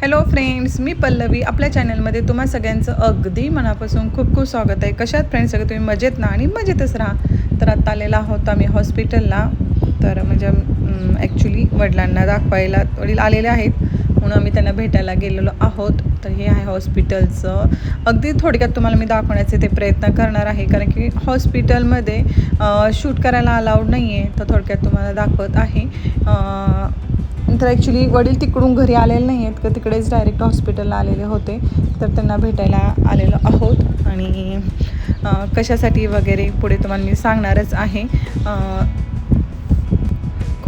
Hello friends मी पल्लवी. आपल्या चॅनलमध्ये तुम्हा सगळ्यांचं अगदी मनापासून खूप खूप स्वागत आहे. कशात फ्रेंड्स सगळे तुम्ही मजेत ना? आणि मजेतच राहा. तर आत्ता आलेला आहोत आम्ही हॉस्पिटलला तर म्हणजे ॲक्च्युली वडिलांना दाखवायला वडील आलेले आहेत. म्हणून आम्ही त्यांना भेटायला गेलेलो आहोत. तर हे आहे हॉस्पिटलचं अगदी थोडक्यात तुम्हाला मी दाखवण्याचे ते प्रयत्न करणार आहे. कारण की हॉस्पिटलमध्ये शूट करायला अलाउड नाही आहे तर थोडक्यात तुम्हाला दाखवत आहे. तर ॲक्च्युली वडील तिकडून घरी आलेले नाही आहेत का तिकडेच डायरेक्ट हॉस्पिटलला आलेले होते. तर त्यांना भेटायला आलेलो आहोत. आणि कशासाठी वगैरे पुढे तुम्हाला मी सांगणारच आहे.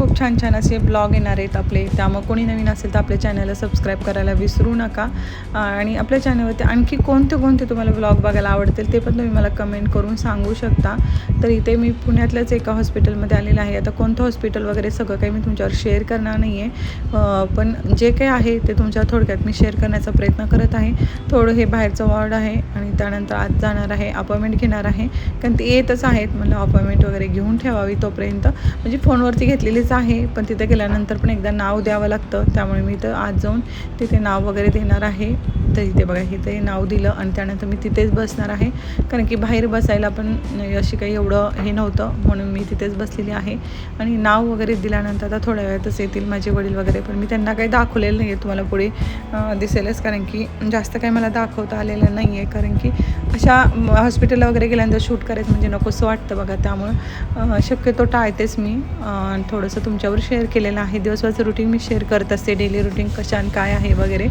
खूप छान छान असे ब्लॉग येणार आहेत आपले. त्यामुळे कोणी नवीन असेल तर आपल्या चॅनलला सबस्क्राईब करायला विसरू नका. आणि आपल्या चॅनलवरती आणखी कोणते कोणते तुम्हाला ब्लॉग बघायला आवडतील ते पण तुम्ही मला कमेंट करून सांगू शकता. तर इथे मी पुण्यातल्याच एका हॉस्पिटलमध्ये आलेलं आहे. आता कोणतं हॉस्पिटल वगैरे सगळं काही मी तुमच्यावर शेअर करणार नाही आहे पण जे काही आहे ते तुमच्या थोडक्यात मी शेअर करण्याचा प्रयत्न करत आहे. थोडं हे बाहेरचं वॉर्ड आहे आणि त्यानंतर आज जाणार आहे अपॉइंटमेंट घेणार आहे. कारण ते येतच आहेत. मला अपॉइंटमेंट वगैरे घेऊन ठेवावी तोपर्यंत. म्हणजे फोनवरती घेतलेलीच आहे पण तिथे गेल्यानंतर पण एकदा नाव द्यावं लागतं. त्यामुळे मी तर आज जाऊन तिथे नाव वगैरे देणार आहे. तर इथे बघा इथे नाव दिलं आणि त्यानंतर मी तिथेच बसणार आहे. कारण की बाहेर बसायला पण अशी काही एवढं हे नव्हतं म्हणून मी तिथेच बसलेली आहे. आणि नाव वगैरे दिल्यानंतर आता थोड्या वेळातच येतील माझे वडील वगैरे पण मी त्यांना काही दाखवलेलं नाही आहे तुम्हाला पुढे दिसेलच. कारण की जास्त काही मला दाखवता आलेलं नाही आहे कारण की अशा हॉस्पिटलला वगैरे गेल्यानंतर शूट करायचं म्हणजे नकोसं वाटतं बघा. त्यामुळं शक्यतो टाळतेच मी. थोडंसं थोडंसं तुमच्यावर शेअर केलेलं आहे. दिवसभराचं रुटीन मी शेअर करत असते. डेली रुटीन कशान काय आहे वगैरे.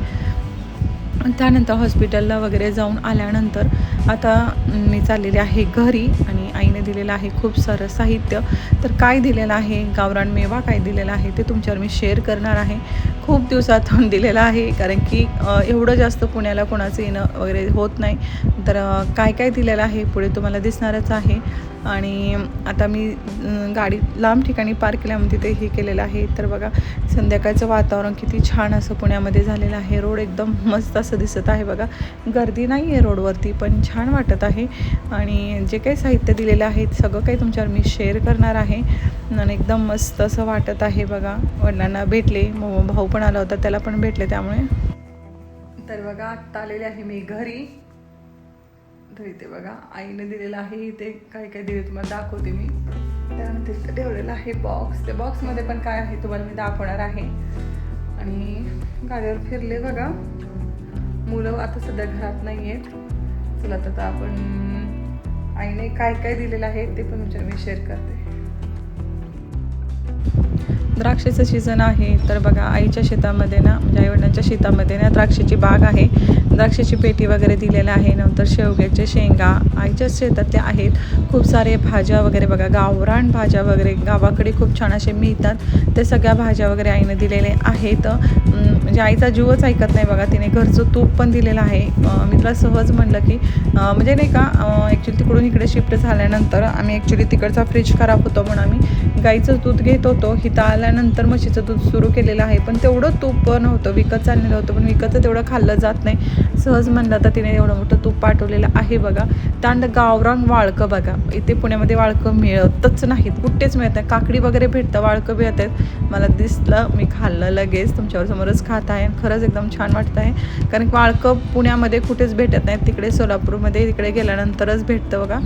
त्यानंतर हॉस्पिटलला वगैरे जाऊन आल्यानंतर आता मी चाललेले आहे घरी आणि आईने दिलेलं आहे खूप सारं साहित्य. तर काय दिलेलं आहे गावरान मेवा काय दिलेला आहे ते तुमच्यावर मी शेअर करणार आहे. खूप दिवसातून दिलेलं आहे कारण की एवढं जास्त पुण्याला कोणाचं येणं वगैरे होत नाही. तर काय काय दिलेलं आहे पुढे तुम्हाला दिसणारच आहे. आणि आता मी गाडी लांब ठिकाणी पार्क केल्यामुळे तिथे हे केलेलं आहे. तर बघा संध्याकाळचं वातावरण किती छान असं पुण्यामध्ये झालेलं आहे. रोड एकदम मस्त असं दिसत आहे बघा. गर्दी नाही आहे रोडवरती पण छान वाटत आहे. आणि जे काही साहित्य दिलेलं आहे सगळं काही तुमच्यावर मी शेअर करणार आहे. आणि एकदम मस्त असं वाटत आहे बघा. वडिलांना भेटले. भाऊ पण आला होता. त्याला पण भेटले त्यामुळे. तर बघा आत्ता आलेले आहे मी घरी. तर इथे बघा आईने दिलेलं आहे. इथे काय काय दिले तुम्हाला दाखवते मी. त्यानंतर इथं ठेवलेलं आहे बॉक्स त्या बॉक्समध्ये पण काय आहे तुम्हाला मी दाखवणार आहे. आणि गाडीवर फिरले बघा. मुलं आता सध्या घरात नाही आहेत चला तर आपण आईने काय काय दिलेलं आहे ते पण मी शेअर करते. द्राक्षाचं सीझन आहे तर बघा आईच्या शेतामध्ये ना म्हणजे आईवडिलांच्या शेतामध्ये ना द्राक्षाची बाग आहे. द्राक्षाची पेटी वगैरे दिलेलं आहे नंतर शेवग्याचे शेंगा आईच्या शेतातल्या आहेत. खूप सारे भाज्या वगैरे बघा गावरान भाज्या वगैरे गावाकडे खूप छान असे मिळतात. ते सगळ्या भाज्या वगैरे आईने दिलेले आहेत. म्हणजे आईचा जीवच ऐकत नाही बघा तिने घरचं तूप पण दिलेलं आहे. मी तुला सहज म्हणलं की म्हणजे नाही का ॲक्च्युली तिकडून इकडे शिफ्ट झाल्यानंतर आम्ही ॲक्च्युली तिकडचा फ्रीज खराब होतो म्हणून आम्ही गाईचं दूध घेत होतो. हिथं आल्यानंतर म्हशीचं दूध सुरू केलेलं आहे. पण तेवढं तूप नव्हतं विकत चाललेलं होतं पण विकतचं तेवढं खाल्लं जात नाही. सहज म्हणलं तर तिने एवढं मोठं तूप पाठवलेलं आहे बघा. त्यानंतर गावरान वाळकं बघा. इथे पुण्यामध्ये वाळकं मिळतच नाहीत. कुठेच मिळत नाही. काकडी वगैरे भेटतं वाळकं मिळत आहेत मला दिसलं मी खाल्लं लगेच. तुमच्यावर समोरच खात आहे आणि खरंच एकदम छान वाटत आहे. कारण वाळकं पुण्यामध्ये कुठेच भेटत नाहीत. तिकडे सोलापूरमध्ये तिकडे गेल्यानंतरच भेटतं बघा.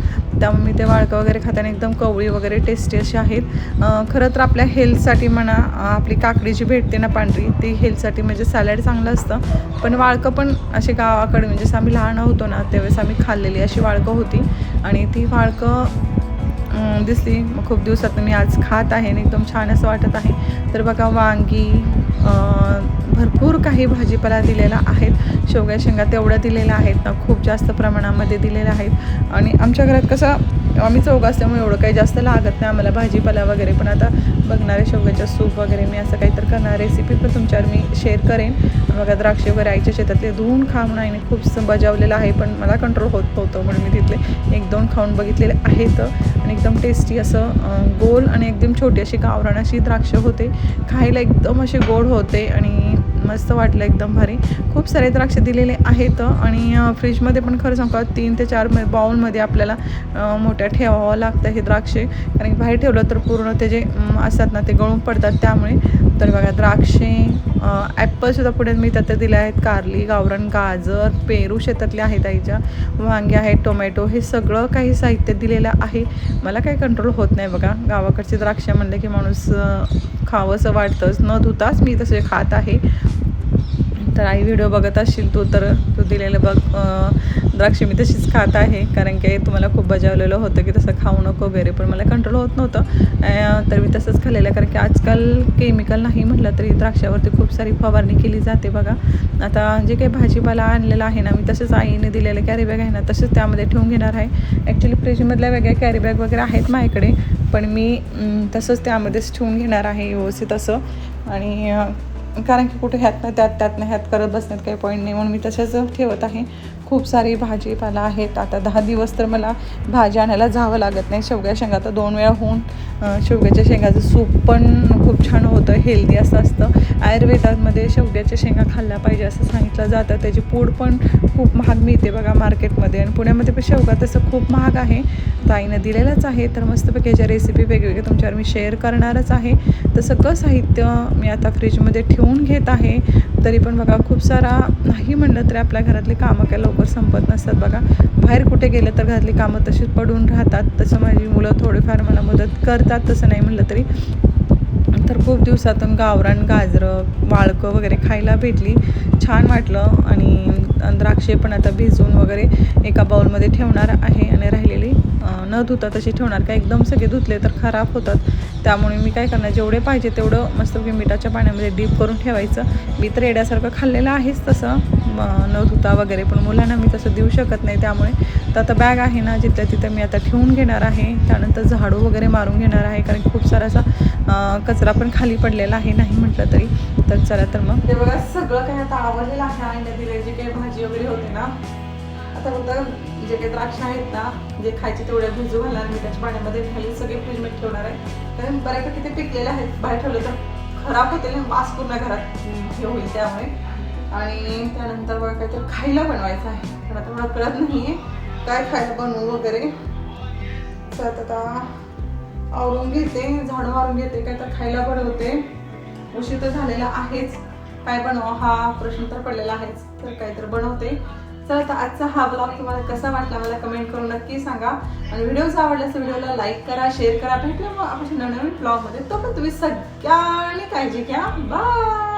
त्यामुळे मी ते वाळकं वगैरे खाताना एकदम कवळी वगैरे टेस्टी अशी आहेत. खरं तर आपल्या हेल्थसाठी म्हणा आपली काकडी जी भेटते ना पांढरी ती हेल्थसाठी म्हणजे सॅलड चांगलं असतं. पण वाळकं पण असे गावाकडे म्हणजे आम्ही लहान होतो ना त्यावेळेस आम्ही खाल्लेली अशी वाळकं होती. आणि ती वाळकं दिसली. खूप दिवसात मी आज खात आहे आणि एकदम छान असं वाटत आहे. तर बघा वांगी भरपूर काही भाजीपाला दिलेला आहेत. शेवग्या शेंगा तेवढ्या दिलेल्या आहेत ना खूप जास्त प्रमाणामध्ये दिलेल्या आहेत. आणि आमच्या घरात कसं आम्ही चौघ असल्यामुळे एवढं काही जास्त लागत नाही आम्हाला भाजीपाला वगैरे. पण आता बघणारे शेवग्याच्या सूप वगैरे मी असं काहीतरी करणार रेसिपी पण तुमच्यावर मी शेअर करेन. बघा द्राक्षे वगैरे आईच्या शेतातले धुवून खा म्हणून आईने खूप बजावलेलं आहे पण मला कंट्रोल होत नव्हतं म्हणून मी तिथले एक दोन खाऊन बघितलेले आहेत. आणि एकदम टेस्टी असं गोल आणि एकदम छोटी अशी गावरान अशी द्राक्ष होते. खायला एकदम असे गोड होते आणि मस्त वाटलं एकदम भारी. खूप सारे द्राक्ष दिलेले आहेत आणि फ्रीजमध्ये पण खरं सांगू तीन ते चार म- बाउलमध्ये आपल्याला मोठ्या ठेवावं लागतं हे द्राक्षे. कारण की बाहेर ठेवलं तर पूर्ण ते जे असतात ना ते गळून पडतात त्यामुळे. तर बघा द्राक्षे ॲपलसुद्धा पुढे मी त्यात दिले आहेत. कारली गावरण गाजर पेरू शेतातले आहेत आईच्या. वांगे आहेत टोमॅटो हे सगळं काही साहित्य दिलेलं आहे. मला काही कंट्रोल होत नाही बघा. गावाकडचे द्राक्ष म्हणले की माणूस खावंसं वाटतंच न धुताच मी तसे खात आहे. तर आई व्हिडिओ बघत असशील तू तर तू दिलेलं बघ. द्राक्षे द्राक्ष मी तशीच खात आहे कारण की तुम्हाला खूप बजावलेलं होतं की तसं खाऊ नको वगैरे पण मला कंट्रोल होत नव्हतं. तर मी तसंच खाल्लेलं आहे कारण की आजकाल केमिकल नाही म्हटलं तरी द्राक्षावरती खूप सारी फवारणी केली जाते बघा. आता जे काही भाजीपाला आणलेला आहे ना मी तसंच आईने दिलेलं कॅरी बॅग आहे ना तसंच त्यामध्ये ठेवून घेणार आहे. ॲक्च्युली फ्रीजमधल्या वेगळ्या कॅरी बॅग वगैरे आहेत माझ्याकडे पण मी तसंच त्यामध्येच ठेवून घेणार आहे व्यवस्थित असं. आणि कारण की कुठे ह्यातनं त्यात त्यातनं ह्यात करत बसण्यात काही पॉईंट नाही. म्हणून मी तशाच ठेवत आहे. खूप सारी भाजीपाला आहेत. आता दहा दिवस तर मला भाजी आणायला जावं लागत नाही. शेवग्या शेंगा तर दोन वेळा होऊन शेवग्याच्या शेंगाचं सूप पण खूप छान होतं. हेल्दी असं असतं. आयुर्वेदामध्ये शेवग्याच्या शेंगा खाल्ल्या पाहिजे असं सांगितलं जातं. त्याची पूड पण खूप महाग मिळते बघा मार्केटमध्ये. आणि पुण्यामध्ये पण शेवगा तसं खूप महाग आहे. ताईनं दिलेलंच आहे. तर मस्तपैकी याच्या रेसिपी वेगवेगळ्या तुमच्यावर मी शेअर करणारच आहे. तर सगळं साहित्य मी आता फ्रीजमध्ये ठेवून घेत आहे. तरी पण बघा खूप सारा नाही म्हणलं तरी आपल्या घरातली कामं काय लवकर संपत नसतात बघा. बाहेर कुठे गेलं तर घरातली कामं तशीच पडून राहतात. तसं माझी मुलं थोडीफार मला मदत करतात तसं नाही म्हणलं तरी. तर खूप दिवसातून गावरान गाजरं वाळकं वगैरे खायला भेटली. छान वाटलं आणि द्राक्षे पण आता भिजवून वगैरे एका बाउलमध्ये ठेवणार आहे आणि राहिलेली न धुता तशी ठेवणार. का एकदम सगळे धुतले तर खराब होतात. त्यामुळे मी काय करणार जेवढे पाहिजे तेवढं मस्तपैकी मिठाच्या पाण्यामध्ये डीप करून ठेवायचं. मी तर येड्यासारखं खाल्लेलं आहेच तसं न धुता वगैरे. पण मुलांना मी तसं देऊ शकत नाही. त्यामुळे तर आता बॅग आहे ना जिथल्या तिथं मी आता ठेवून घेणार आहे. त्यानंतर झाडू वगैरे मारून घेणार आहे. कारण खूप सारा असा कचरा पण खाली पडलेला आहे. नाही म्हटलं तरी. तर चला तर मग. ते बघा सगळं काही आता आवडलेलं आहे. आणि दिले जे काही भाजी वगैरे होते ना आता फक्त जे काही द्राक्ष आहेत ना जे खायचे तेवढ्या भिजू घालणार मी त्याच्या पाण्यामध्ये खाली सगळे फ्रीजमध्ये ठेवणार आहे. कारण बऱ्यापैकी ते पिकलेले आहेत बाहेर ठेवलं तर खराब होते ना वास पूर्ण घरात हे होईल त्यामुळे. आणि त्यानंतर बघा काहीतरी खायला बनवायचं आहे. पण आता मला कळत नाही आहे काय खायला बनवू वगैरे. तर आता आवरून घेते झाडं मारून घेते काय तर खायला बनवते. उशीर तर झालेला आहेच. काय बनवा हा प्रश्न तर पडलेला आहेच. तर काहीतरी बनवते. चला तर आजचा हा ब्लॉग तुम्हाला कसा वाटला मला कमेंट करून नक्की सांगा. आणि व्हिडिओ जर आवडला तर व्हिडिओला लाईक करा शेअर करा. भेटूया मग आपण नवनवीन ब्लॉगमध्ये तो पण तुम्ही सगळ्यांनी काळजी घ्या. बाय